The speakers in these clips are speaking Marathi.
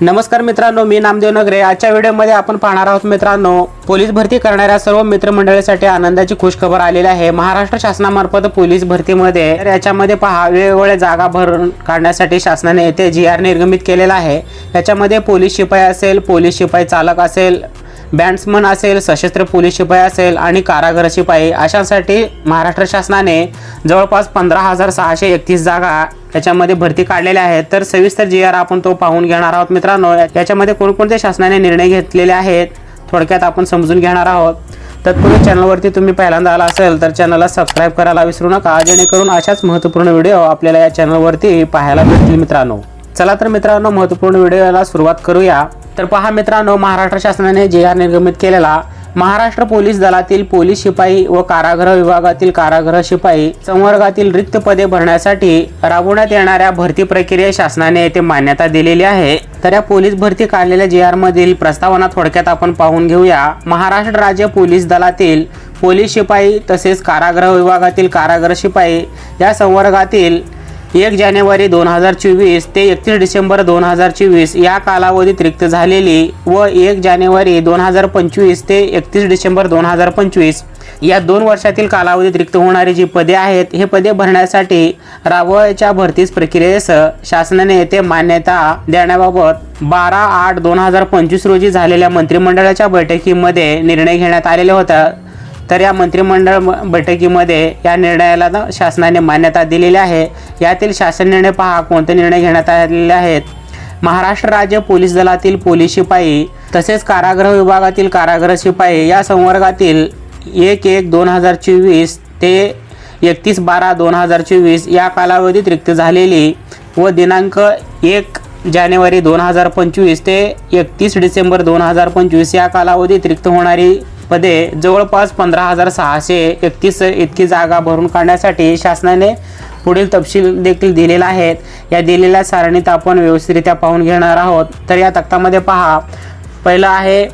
नमस्कार मित्रांनो मी नामदेव नगरे. आजच्या व्हिडिओमध्ये आपण पाहणार आहोत मित्रांनो पोलीस भरती करणाऱ्या सर्व मित्रमंडळीसाठी आनंदाची खुशखबर आलेली आहे. महाराष्ट्र शासनामार्फत पोलीस भरतीमध्ये तर याच्यामध्ये पहा वेगवेगळ्या जागा भरून काढण्यासाठी शासनाने येथे जी आर निर्गमित केलेला आहे. याच्यामध्ये पोलीस शिपाई असेल पोलीस शिपाई चालक असेल बँड्समन असेल सशस्त्र पोलीस शिपाई असेल आणि कारागृह शिपाई अशांसाठी महाराष्ट्र शासनाने जवळपास पंधरा हजार सहाशे एकतीस जागा याच्यामध्ये भरती काढलेल्या आहेत. तर सविस्तर जी आर आपण तो पाहून घेणार आहोत मित्रांनो याच्यामध्ये कोणकोणते शासनाने निर्णय घेतलेले आहेत थोडक्यात आपण समजून घेणार आहोत. तत्पूर्वी चॅनलवरती तुम्ही पहिल्यांदा आला असेल तर चॅनलला सबस्क्राईब करायला विसरू नका जेणेकरून अशाच महत्त्वपूर्ण व्हिडिओ आपल्याला या चॅनलवरती पाहायला भेटतील मित्रांनो. चला तर मित्रांनो महत्त्वपूर्ण व्हिडिओला सुरुवात करूया. तर पहा मित्रांनो महाराष्ट्र शासनाने जे आर निर्गमित केलेला महाराष्ट्र पोलीस दलातील पोलीस शिपाई व कारागृह विभागातील कारागृह शिपाई संवर्गातील रिक्त पदे भरण्यासाठी राबवण्यात येणाऱ्या भरती प्रक्रिया शासनाने येथे मान्यता दिलेली आहे. तर या पोलीस भरती काढलेल्या जे आर मधील प्रस्तावना थोडक्यात आपण पाहून घेऊया. महाराष्ट्र राज्य पोलीस दलातील पोलीस शिपाई तसेच कारागृह विभागातील कारागृह शिपाई या संवर्गातील एक जानेवारी दोन हजार चोवीस ते एकतीस डिसेंबर दोन हजार चोवीस या कालावधीत रिक्त झालेली व एक जानेवारी दोन हजार पंचवीस ते एकतीस डिसेंबर दोन हजार पंचवीस या दोन वर्षातील कालावधीत रिक्त होणारी जी पदे आहेत हे पदे भरण्यासाठी राबवायच्या भरतीस प्रक्रियेस शासनाने येथे मान्यता देण्याबाबत बारा आठ दोन हजार पंचवीस रोजी झालेल्या मंत्रिमंडळाच्या बैठकीमध्ये निर्णय घेण्यात आलेला होता. तर या मंत्रिमंडळ बैठकीमध्ये या निर्णयाला शासनाने मान्यता दिलेली आहे. यातील शासन निर्णय पहा कोणते निर्णय घेण्यात आलेले आहेत? महाराष्ट्र राज्य पोलीस दलातील पोलीस शिपाई तसेच कारागृह विभागातील कारागृह शिपाई या संवर्गातील एक एक दोन हजार चोवीस ते एकतीस बारा दोन हजार चोवीस या कालावधीत रिक्त झालेली व दिनांक एक जानेवारी दोन हजार पंचवीस ते एकतीस डिसेंबर दोन हजार पंचवीस या कालावधीत रिक्त होणारी पदे जवळपास पंधरा हजार सहाशे एकतीस इतकी जागा भरून काढण्यासाठी शासनाने पुढील तपशील देखील दिलेला आहेत या दिलेल्या सारणीत आपण व्यवस्थितरित्या पाहून घेणार आहोत. तर या तक्तामध्ये पहा. पहिलं आहे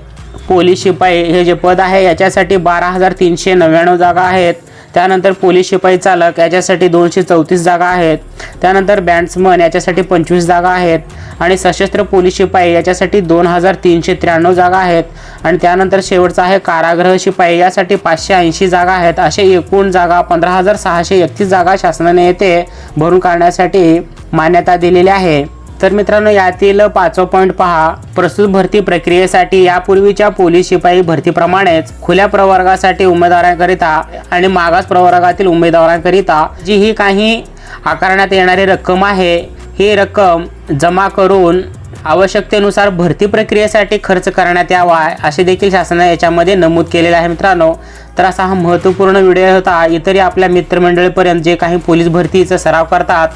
पोलीस शिपाई हे जे पद आहे याच्यासाठी बारा हजार तीनशे नव्याण्णव जागा आहेत. त्यानंतर पोलीस शिपाई चालक याच्यासाठी दोनशे चौतीस जागा आहेत. त्यानंतर बँड्समन याच्यासाठी पंचवीस जागा आहेत. आणि सशस्त्र पोलीस शिपाई याच्यासाठी दोन हजार तीनशे त्र्याण्णव जागा आहेत. आणि त्यानंतर शेवटचा आहे कारागृह शिपाई यासाठी पाचशे ऐंशी जागा आहेत. असे एकूण जागा पंधरा हजार सहाशे एकतीस जागा शासनाने येथे भरून काढण्यासाठी मान्यता दिलेली आहे. तर मित्रांनो यातील पाचवा पॉईंट पहा. प्रस्तुत भरती प्रक्रियेसाठी यापूर्वीच्या पोलीस शिपाई भरतीप्रमाणेच खुल्या प्रवर्गासाठी उमेदवारांकरिता आणि मागास प्रवर्गातील उमेदवारांकरिता जी ही काही आकारण्यात येणारी रक्कम आहे. ही रक्कम जमा करून आवश्यकतेनुसार भरती प्रक्रियेसाठी खर्च करण्यात यावा असे देखील शासनाने याच्यामध्ये नमूद केलेले आहे मित्रांनो. तर असा हा महत्त्वपूर्ण व्हिडिओ होता. इतरही आपल्या मित्रमंडळीपर्यंत जे काही पोलीस भरतीचा सराव करतात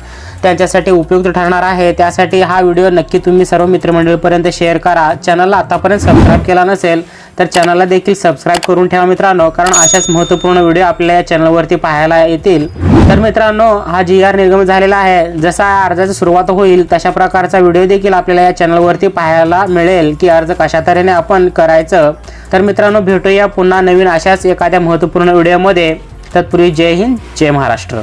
त्यांच्यासाठी उपयुक्त ठरणार आहे. त्यासाठी हा व्हिडिओ नक्की तुम्ही सर्व मित्रमंडळीपर्यंत शेअर करा. चॅनलला आतापर्यंत सबस्क्राईब केला नसेल तर चॅनलला देखील सबस्क्राईब करून ठेवा मित्रांनो कारण अशाच महत्त्वपूर्ण व्हिडिओ आपल्या या चॅनलवरती पाहायला येतील. तर मित्रांनो हा जी आर निर्गम झालेला आहे. जसा अर्जाची सुरुवात होईल तशा प्रकारचा व्हिडिओ देखील आपल्याला या चॅनलवरती पाहायला मिळेल की अर्ज कशा तऱ्हेने आपण करायचं. तर मित्रांनो भेटूया पुन्हा नवीन अशाच एखाद्या महत्त्वपूर्ण व्हिडिओमध्ये. तत्पूर्वी जय हिंद जय महाराष्ट्र.